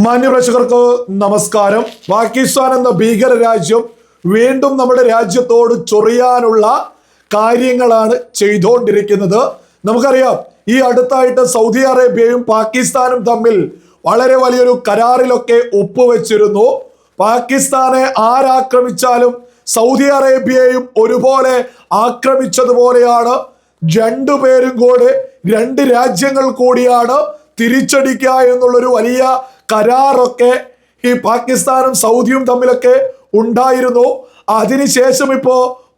മാന്യപ്രേക്ഷകർക്ക് നമസ്കാരം. പാകിസ്ഥാൻ എന്ന ഭീകര രാജ്യം വീണ്ടും നമ്മുടെ രാജ്യത്തോട് ചൊറിയാനുള്ള കാര്യങ്ങളാണ് ചെയ്തുകൊണ്ടിരിക്കുന്നത് നമുക്കറിയാം ഈ അടുത്തായിട്ട് സൗദി അറേബ്യയും പാകിസ്ഥാനും തമ്മിൽ വളരെ വലിയൊരു കരാറിലൊക്കെ ഒപ്പുവെച്ചിരുന്നു. പാകിസ്ഥാനെ ആരാക്രമിച്ചാലും സൗദി അറേബ്യയും ഒരുപോലെ ആക്രമിച്ചതുപോലെയാണ്. രണ്ടുപേരും കൂടെ രണ്ട് രാജ്യങ്ങൾ കൂടിയാണ് തിരിച്ചടിക്കുക എന്നുള്ളൊരു വലിയ കരാറൊക്കെ ഈ പാകിസ്ഥാനും സൗദിയും തമ്മിലൊക്കെ ഉണ്ടായിരുന്നു. അതിനുശേഷം ഇപ്പോ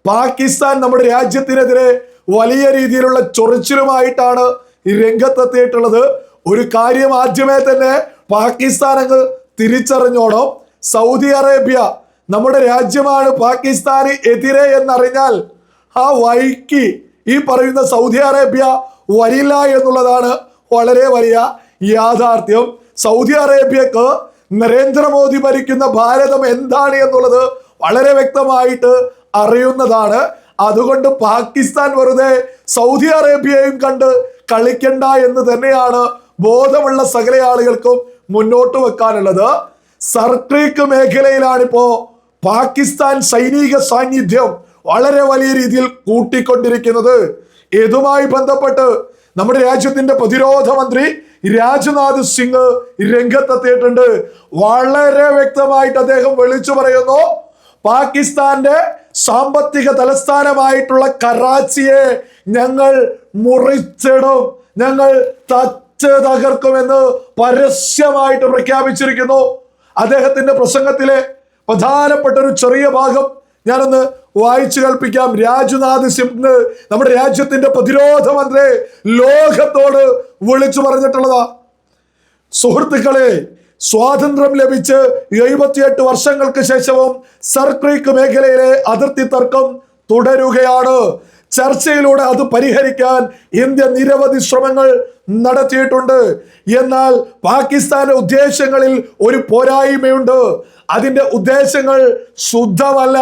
പാകിസ്ഥാൻ നമ്മുടെ രാജ്യത്തിനെതിരെ വലിയ രീതിയിലുള്ള ചൊറിച്ചിലുമായിട്ടാണ് ഈ രംഗത്തെത്തിയിട്ടുള്ളത്. ഒരു കാര്യം ആദ്യമേ തന്നെ പാകിസ്ഥാൻ അങ്ങ് തിരിച്ചറിഞ്ഞോണം. സൗദി അറേബ്യ നമ്മുടെ രാജ്യമാണ് പാകിസ്ഥാന് എതിരെ എന്നറിഞ്ഞാൽ ആ വൈക്ക് ഈ പറയുന്ന സൗദി അറേബ്യ വരില്ല എന്നുള്ളതാണ് വളരെ വലിയ യാഥാർത്ഥ്യം. സൗദി അറേബ്യക്ക് നരേന്ദ്രമോദി ഭരിക്കുന്ന ഭാരതം എന്താണ് എന്നുള്ളത് വളരെ വ്യക്തമായിട്ട് അറിയുന്നതാണ്. അതുകൊണ്ട് പാകിസ്ഥാൻ വെറുതെ സൗദി അറേബ്യയും കണ്ട് കളിക്കണ്ട എന്ന് തന്നെയാണ് ബോധമുള്ള സകല ആളുകൾക്കും മുന്നോട്ട് വെക്കാനുള്ളത്. സർക്രീക്ക് മേഖലയിലാണിപ്പോ പാകിസ്ഥാൻ സൈനിക സാന്നിധ്യം വളരെ വലിയ രീതിയിൽ കൂട്ടിക്കൊണ്ടിരിക്കുന്നത്. ഇതുമായി ബന്ധപ്പെട്ട് നമ്മുടെ രാജ്യത്തിന്റെ പ്രതിരോധ മന്ത്രി രാജ്നാഥ് സിംഗ് രംഗത്തെത്തിയിട്ടുണ്ട്. വളരെ വ്യക്തമായിട്ട് അദ്ദേഹം വിളിച്ചു പറയുന്നു പാകിസ്ഥാന്റെ സാമ്പത്തിക തലസ്ഥാനമായിട്ടുള്ള കറാച്ചിയെ ഞങ്ങൾ മുറിച്ചിടും ഞങ്ങൾ തച്ച് തകർക്കുമെന്ന് പരസ്യമായിട്ട് പ്രഖ്യാപിച്ചിരിക്കുന്നു. അദ്ദേഹത്തിന്റെ പ്രസംഗത്തിലെ പ്രധാനപ്പെട്ട ഒരു ചെറിയ ഭാഗം ഞാനൊന്ന് വായിച്ചു കൽപ്പിക്കാം രാജ്നാഥ് സിംഗ് നമ്മുടെ രാജ്യത്തിന്റെ പ്രതിരോധ മന്ത്രി ലോകത്തോട് വിളിച്ചു പറഞ്ഞിട്ടുള്ളതാ. സുഹൃത്തുക്കളെ സ്വാതന്ത്ര്യം ലഭിച്ച് എഴുപത്തിയെട്ട് വർഷങ്ങൾക്ക് ശേഷവും സർക്രീക്ക് മേഖലയിലെ അതിർത്തി തർക്കം തുടരുകയാണ്. ചർച്ചയിലൂടെ അത് പരിഹരിക്കാൻ ഇന്ത്യ നിരവധി ശ്രമങ്ങൾ നടത്തിയിട്ടുണ്ട്. എന്നാൽ പാകിസ്ഥാന്റെ ഉദ്ദേശങ്ങളിൽ ഒരു പോരായ്മയുണ്ട്. അതിന്റെ ഉദ്ദേശങ്ങൾ ശുദ്ധമല്ല.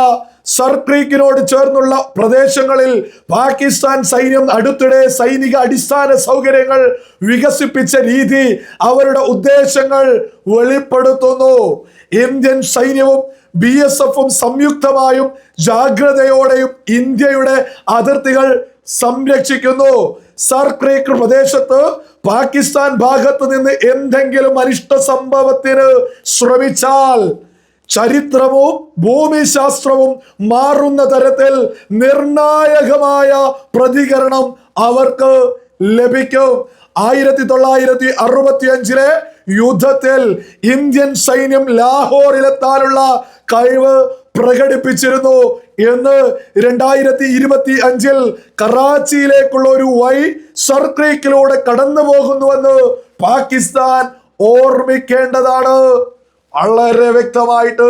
സർക്രീക്കിനോട് ചേർന്നുള്ള പ്രദേശങ്ങളിൽ പാകിസ്ഥാൻ സൈന്യം അടുത്തിടെ സൈനിക അടിസ്ഥാന സൗകര്യങ്ങൾ വികസിപ്പിച്ച രീതി അവരുടെ ഉദ്ദേശങ്ങൾ വെളിപ്പെടുത്തുന്നു. ഇന്ത്യൻ സൈന്യവും ബി എസ് എഫും സംയുക്തമായും ജാഗ്രതയോടെയും ഇന്ത്യയുടെ അതിർത്തികൾ സംരക്ഷിക്കുന്നു. സർക്രീക്ക് പ്രദേശത്ത് പാകിസ്ഥാൻ ഭാഗത്ത് നിന്ന് എന്തെങ്കിലും അനിഷ്ട സംഭവത്തിന് ശ്രമിച്ചാൽ ചരിത്രവും ഭൂമിശാസ്ത്രവും മാറുന്ന തരത്തിൽ നിർണായകമായ പ്രതികരണം അവർക്ക് ലഭിക്കും. ആയിരത്തി തൊള്ളായിരത്തി അറുപത്തി അഞ്ചിലെ യുദ്ധത്തിൽ ഇന്ത്യൻ സൈന്യം ലാഹോറിലെത്താനുള്ള കഴിവ് പ്രകടിപ്പിച്ചിരുന്നു എന്ന് രണ്ടായിരത്തി ഇരുപത്തി അഞ്ചിൽ കറാച്ചിയിലേക്കുള്ള ഒരു വൈ സർക്രീക്കിലൂടെ കടന്നു പോകുന്നുവെന്ന് പാകിസ്ഥാൻ ഓർമ്മിക്കേണ്ടതാണ്. വളരെ വ്യക്തമായിട്ട്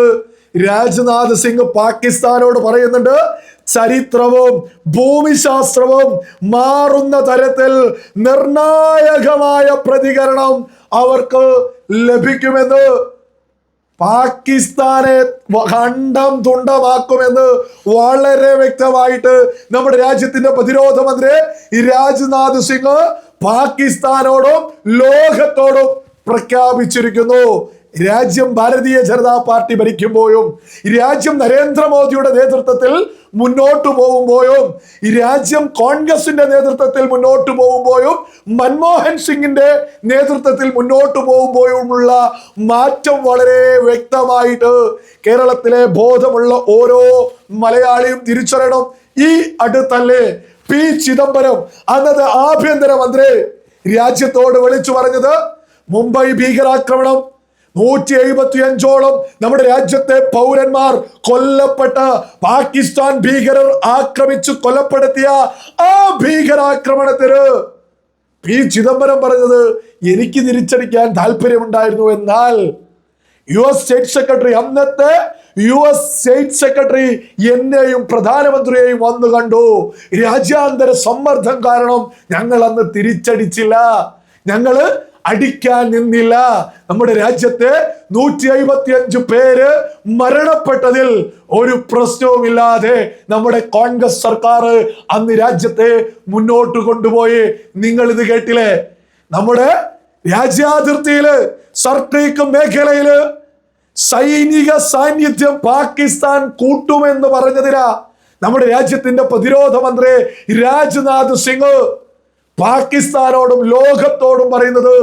രാജ്നാഥ് സിംഗ് പാകിസ്ഥാനോട് പറയുന്നുണ്ട് ചരിത്രവും ഭൂമിശാസ്ത്രവും മാറുന്ന തരത്തിൽ നിർണായകമായ പ്രതികരണം അവർക്ക് ലഭിക്കുമെന്ന് പാകിസ്ഥാനെ ഖണ്ഡം തുണ്ടമാക്കുമെന്ന് വളരെ വ്യക്തമായിട്ട് നമ്മുടെ രാജ്യത്തിന്റെ പ്രതിരോധ മന്ത്രി രാജ്നാഥ് സിംഗ് പാകിസ്ഥാനോടും ലോകത്തോടും പ്രഖ്യാപിച്ചിരിക്കുന്നു. രാജ്യം ഭാരതീയ ജനതാ പാർട്ടി ഭരിക്കുമ്പോഴും രാജ്യം നരേന്ദ്രമോദിയുടെ നേതൃത്വത്തിൽ മുന്നോട്ട് പോകുമ്പോഴും രാജ്യം കോൺഗ്രസിന്റെ നേതൃത്വത്തിൽ മുന്നോട്ട് പോകുമ്പോഴും മൻമോഹൻ സിംഗിന്റെ നേതൃത്വത്തിൽ മുന്നോട്ട് പോകുമ്പോഴുമുള്ള മാറ്റം വളരെ വ്യക്തമായിട്ട് കേരളത്തിലെ ബോധമുള്ള ഓരോ മലയാളിയും തിരിച്ചറിയണം. ഈ അടുത്തല്ലേ പി ചിദംബരം അന്നത് ആഭ്യന്തരമന്ത്രി രാജ്യത്തോട് വിളിച്ചു പറഞ്ഞത് മുംബൈ ഭീകരാക്രമണം നൂറ്റി എഴുപത്തി അഞ്ചോളം നമ്മുടെ രാജ്യത്തെ പൗരന്മാർ കൊല്ലപ്പെട്ട പാകിസ്ഥാൻ ഭീകരർ ആക്രമിച്ചു കൊലപ്പെടുത്തിയ ആ ഭീകരാക്രമണത്തിന് പി ചിദംബരം പറഞ്ഞത് എനിക്ക് തിരിച്ചടിക്കാൻ താല്പര്യമുണ്ടായിരുന്നു എന്നാൽ യു എസ് സ്റ്റേറ്റ് സെക്രട്ടറി അന്നത്തെ യു എസ് സ്റ്റേറ്റ് സെക്രട്ടറി എന്നെയും പ്രധാനമന്ത്രിയെയും വന്നു കണ്ടു. രാജ്യാന്തര സമ്മർദ്ദം കാരണം ഞങ്ങൾ അന്ന് തിരിച്ചടിച്ചില്ല. ഞങ്ങൾ അടിക്കാൻ നിന്നില്ല. നമ്മുടെ രാജ്യത്തെ നൂറ്റി അയ്പത്തി അഞ്ച് പേര് മരണപ്പെട്ടതിൽ ഒരു പ്രശ്നവുമില്ലാതെ നമ്മുടെ കോൺഗ്രസ് സർക്കാർ അന്ന് രാജ്യത്തെ മുന്നോട്ട് കൊണ്ടുപോയി. നിങ്ങൾ ഇത് കേട്ടില്ലേ? നമ്മുടെ രാജ്യാതിർത്തിയിൽ സർക്രീക്ക് മേഖലയിൽ സൈനിക സാന്നിധ്യം പാകിസ്ഥാൻ കൂട്ടുമെന്ന് പറഞ്ഞതിനാ നമ്മുടെ രാജ്യത്തിന്റെ പ്രതിരോധ മന്ത്രി രാജ്നാഥ് സിംഗ് പാകിസ്ഥാനോടും ലോകത്തോടും പറയുന്നത്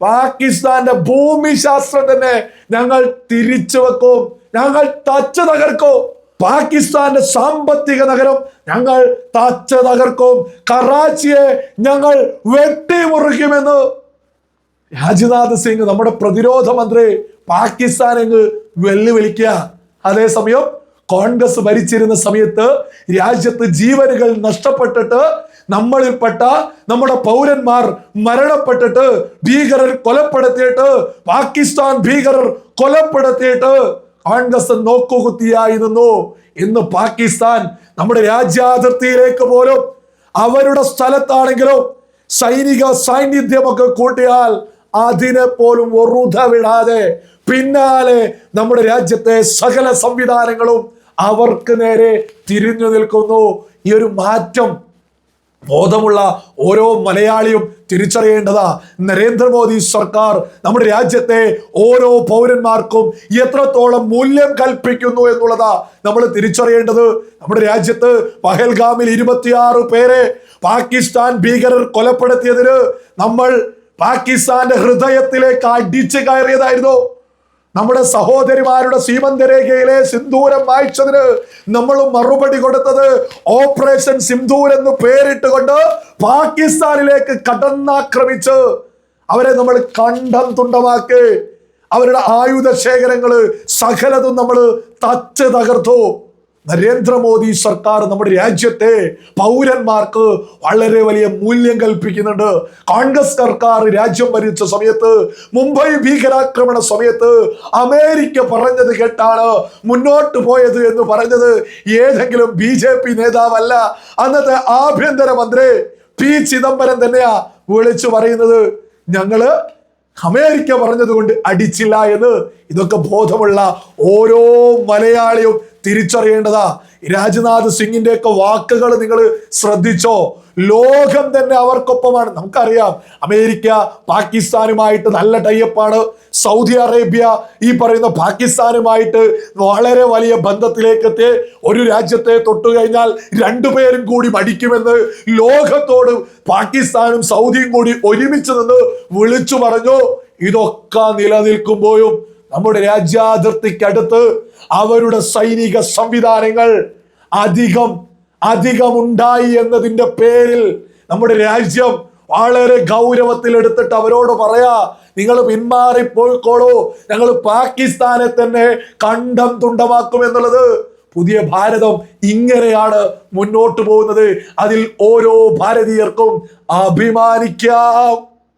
പാകിസ്ഥാന്റെ ഭൂമിശാസ്ത്രം തന്നെ ഞങ്ങൾ തിരിച്ചു വെക്കും ഞങ്ങൾ തച്ച് തകർക്കും. പാകിസ്ഥാന്റെ സാമ്പത്തിക നഗരം ഞങ്ങൾ തച്ച് തകർക്കും. കറാച്ചിയെ ഞങ്ങൾ വെട്ടിമുറിക്കുമെന്ന് രാജ്നാഥ് സിംഗ് നമ്മുടെ പ്രതിരോധ മന്ത്രി പാകിസ്ഥാനെ വെല്ലുവിളിക്കുക. അതേസമയം കോൺഗ്രസ് ഭരിച്ചിരുന്ന സമയത്ത് രാജ്യത്ത് ജീവനുകൾ നഷ്ടപ്പെട്ടിട്ട് നമ്മളിൽപ്പെട്ട നമ്മുടെ പൗരന്മാർ മരണപ്പെട്ടിട്ട് ഭീകരർ കൊലപ്പെടുത്തിയിട്ട് പാകിസ്ഥാൻ ഭീകരർ കൊലപ്പെടുത്തിയിട്ട് കോൺഗ്രസ് നോക്കുകുത്തിയായി നിന്നു. ഇന്ന് പാകിസ്ഥാൻ നമ്മുടെ രാജ്യാതിർത്തിയിലേക്ക് പോലും അവരുടെ സ്ഥലത്താണെങ്കിലും സൈനിക സാന്നിധ്യമൊക്കെ കൂട്ടിയാൽ അതിനെ പോലും ഒറുത വിടാതെ പിന്നാലെ നമ്മുടെ രാജ്യത്തെ സകല സംവിധാനങ്ങളും അവർക്ക് നേരെ തിരിഞ്ഞു നിൽക്കുന്നു. ഈ ഒരു മാറ്റം ബോധമുള്ള ഓരോ മലയാളിയും തിരിച്ചറിയേണ്ടതാ. നരേന്ദ്രമോദി സർക്കാർ നമ്മുടെ രാജ്യത്തെ ഓരോ പൗരന്മാർക്കും എത്രത്തോളം മൂല്യം കൽപ്പിക്കുന്നു എന്നുള്ളതാ നമ്മൾ തിരിച്ചറിയേണ്ടത്. നമ്മുടെ രാജ്യത്ത് പഹൽഗാമിൽ ഇരുപത്തിയാറ് പേരെ പാകിസ്ഥാൻ ഭീകരർ കൊലപ്പെടുത്തിയതിന് നമ്മൾ പാകിസ്ഥാന്റെ ഹൃദയത്തിലേക്ക് അടിച്ചു കയറിയതായിരുന്നു. നമ്മുടെ സഹോദരിമാരുടെ സീമന്തരേഖയിലെ സിന്ദൂരം വായിച്ചതിന് നമ്മൾ മറുപടി കൊടുത്തത് ഓപ്പറേഷൻ സിന്ദൂർ എന്ന് പേരിട്ട് കൊണ്ട് പാകിസ്ഥാനിലേക്ക് കടന്നാക്രമിച്ച് അവരെ നമ്മൾ കണ്ടം തുണ്ടമാക്കി. അവരുടെ ആയുധ ശേഖരങ്ങൾ സകലതും നമ്മൾ തച്ച് തകർത്തു. നരേന്ദ്രമോദി സർക്കാർ നമ്മുടെ രാജ്യത്തെ പൗരന്മാർക്ക് വളരെ വലിയ മൂല്യം കൽപ്പിക്കുന്നുണ്ട്. കോൺഗ്രസ് സർക്കാർ രാജ്യം ഭരിച്ച സമയത്ത് മുംബൈ ഭീകരാക്രമണ സമയത്ത് അമേരിക്ക പറഞ്ഞത് കേട്ടാണ് മുന്നോട്ട് പോയത് എന്ന് പറഞ്ഞത് ഏതെങ്കിലും ബി ജെ പി നേതാവല്ല. അന്നത്തെ ആഭ്യന്തരമന്ത്രി പി ചിദംബരം തന്നെയാ വിളിച്ചു പറയുന്നത്. ഞങ്ങൾ അമേരിക്ക പറഞ്ഞതുകൊണ്ട് അടിച്ചില്ല എന്ന് ഇതൊക്കെ ബോധമുള്ള ഓരോ മലയാളിയും തിരിച്ചറിയേണ്ടതാ. രാജ്നാഥ് സിംഗിന്റെ ഒക്കെ വാക്കുകൾ നിങ്ങൾ ശ്രദ്ധിച്ചോ. ലോകം തന്നെ അവർക്കൊപ്പമാണ്. നമുക്കറിയാം അമേരിക്ക പാകിസ്ഥാനുമായിട്ട് നല്ല ടൈപ്പാണ് സൗദി അറേബ്യ ഈ പറയുന്ന പാകിസ്ഥാനുമായിട്ട് വളരെ വലിയ ബന്ധത്തിലേക്ക് എത്തി ഒരു രാജ്യത്തെ തൊട്ടു കഴിഞ്ഞാൽ രണ്ടുപേരും കൂടി മടിക്കുമെന്ന് ലോകത്തോട് പാകിസ്ഥാനും സൗദിയും കൂടി ഒരുമിച്ച് നിന്ന് വിളിച്ചു പറഞ്ഞു. ഇതൊക്കെ നിലനിൽക്കുമ്പോഴും നമ്മുടെ രാജ്യാതിർത്തിക്കടുത്ത് അവരുടെ സൈനിക സംവിധാനങ്ങൾ അധികം അധികം ഉണ്ടായി എന്നതിന്റെ പേരിൽ നമ്മുടെ രാജ്യം വളരെ ഗൗരവത്തിൽ എടുത്തിട്ട് അവരോട് പറയാ നിങ്ങൾ പിന്മാറിപ്പോയിക്കോളൂ. ഞങ്ങൾ പാകിസ്ഥാനെ തന്നെ കണ്ടം തുണ്ടമാക്കും എന്നുള്ളത് പുതിയ ഭാരതം ഇങ്ങനെയാണ് മുന്നോട്ട് പോകുന്നത്. അതിൽ ഓരോ ഭാരതീയർക്കും അഭിമാനിക്കാം.